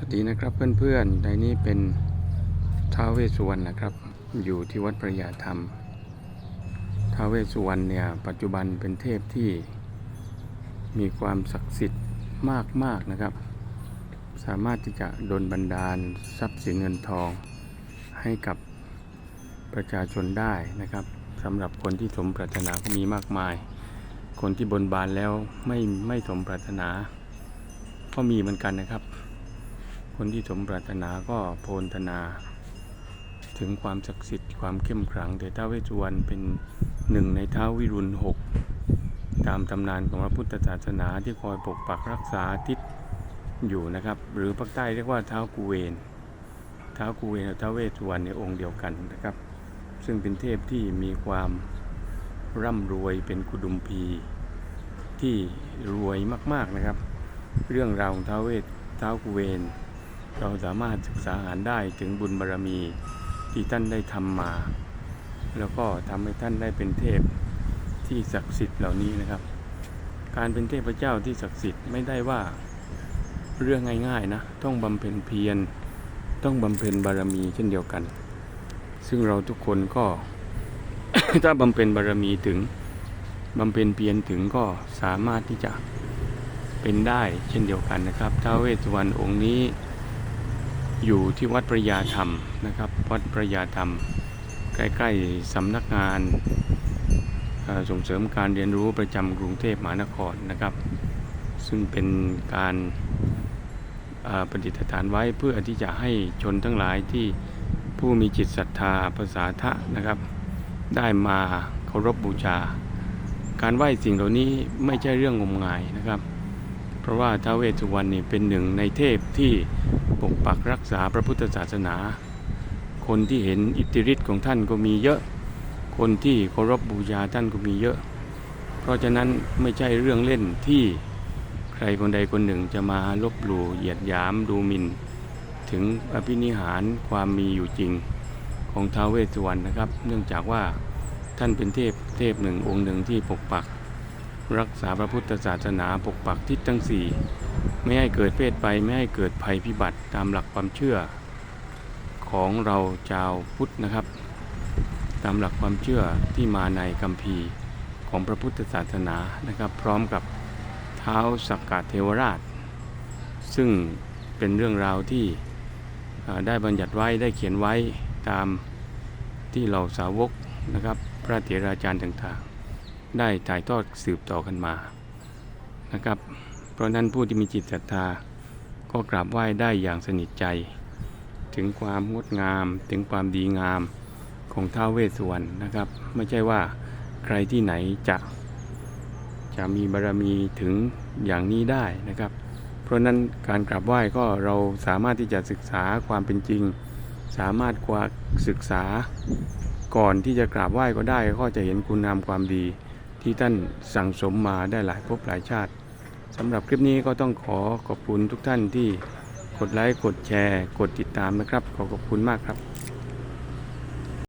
สวัสดีนะครับเพื่อนๆในนี้เป็นท้าวเวสสุวรรณนะครับ อยู่ที่วัดพระยาธรรมท้าวเวสสุวรรณเนี่ยปัจจุบันเป็นเทพที่มีความศักดิ์สิทธิ์มากๆนะครับ สามารถที่จะดลบันดาลทรัพย์สินเงินทองให้กับประชาชนได้นะครับสำหรับคนที่สมปรารถนาก็มีมากมาย คนที่บนบานแล้วไม่ไม่สมปรารถนา ก็มีเหมือนกันนะครับ คนที่สมปรารถนาก็โพลธนา ถึงความศักดิ์สิทธิ์ความเข้มขลังแต่ท้าวเวสวรรณเป็นหนึ่งในท้าวิรุณหกตามตำนานของพระพุทธศาสนาที่คอยปกปักรักษาทิศอยู่นะครับ หรือภาคใต้เรียกว่าเท้ากุเวนเท้ากุเวนกับท้าเวสวรรณในองค์เดียวกันนะครับ ซึ่งเป็นเทพที่มีความร่ำรวยเป็นกุดุมพีที่รวยมากๆนะครับ เรื่องราวของท้าเวสท้ากุเวน เราสามารถศึกษาอ่านได้ถึงบุญบารรมีที่ท่านได้ทำมา แล้วก็ทำให้ท่านได้เป็นเทพที่ศักดิ์สิทธิ์เหล่านี้นะครับ การเป็นเทพเจ้าที่ศักดิ์สิทธิ์ไม่ได้ว่าเรื่องง่ายๆนะต้องบำเพ็ญเพียรต้องบำเพ็ญบารมีเช่นเดียวกัน ซึ่งเราทุกคนก็ ถ้าบำเพ็ญบารมีถึงบำเพ็ญเพียรถึงก็สามารถที่จะเป็นได้เช่นเดียวกันนะครับท้าวเวสสุวรรณองค์นี้ อยู่ที่วัดพระยาธรรมนะครับ วัดพระยาธรรม ใกล้ๆสำนักงานส่งเสริมการเรียนรู้ประจำกรุงเทพมหานครนะครับ ซึ่งเป็นการประดิษฐานไว้เพื่อที่จะให้ชนทั้งหลายที่ผู้มีจิตศรัทธาภาษาทะนะครับ ได้มาเคารพบบูชา การไหว้สิ่งเหล่านี้ไม่ใช่เรื่องงมงายนะครับ เพราะว่าท้าวเวสสุวรรณนี่เป็นหนึ่งในเทพที่ ปกปักรักษาพระพุทธศาสนา คนที่เห็นอิทธิฤทธิ์ของท่านก็มีเยอะ คนที่เคารพบูชาท่านก็มีเยอะ เพราะฉะนั้นไม่ใช่เรื่องเล่นที่ใครคนใดคนหนึ่งจะมาลบหลู่เหยียดหยามดูหมิ่น ถึงอภินิหารความมีอยู่จริงของท้าวเวสสุวรรณนะครับ เนื่องจากว่าท่านเป็นเทพเทพหนึ่งองค์หนึ่งที่ปกปัก รักษาพระพุทธศาสนาปกปักทิศทั้งสี่ ไม่ให้เกิดเพศไปไม่ให้เกิดภัยพิบัติตามหลักความเชื่อของเราชาวพุทธนะครับ ตามหลักความเชื่อที่มาในคัมภีร์ของพระพุทธศาสนานะครับ พร้อมกับเท้าสักกะเทวราช ซึ่งเป็นเรื่องราวที่ได้บัญญัติไว้ได้เขียนไว้ตามที่เราสาวกนะครับ พระเถราจารย์ต่างๆ ได้ถ่ายทอดสืบต่อกันมานะครับ เพราะนั้นผู้ที่มีจิตศรัทธาก็กราบไหว้ได้อย่างสนิทใจ ถึงความงดงาม ถึงความดีงามของท้าวเวสสุวรรณนะครับ ไม่ใช่ว่าใครที่ไหนจะจะมีบารรมีถึงอย่างนี้ได้นะครับ เพราะฉะนั้นการกราบไหว้ก็เราสามารถที่จะศึกษาความเป็นจริง สามารถกว่าศึกษาก่อนที่จะกราบไหว้ก็ได้ก็จะเห็นคุณงามความดีที่ท่านสั่งสมมาได้หลายภพหลายชาติ สำหรับคลิปนี้ก็ต้องขอขอบคุณทุกท่านที่กดไลค์ กดแชร์ กดติดตามนะครับ ขอขอบคุณมากครับ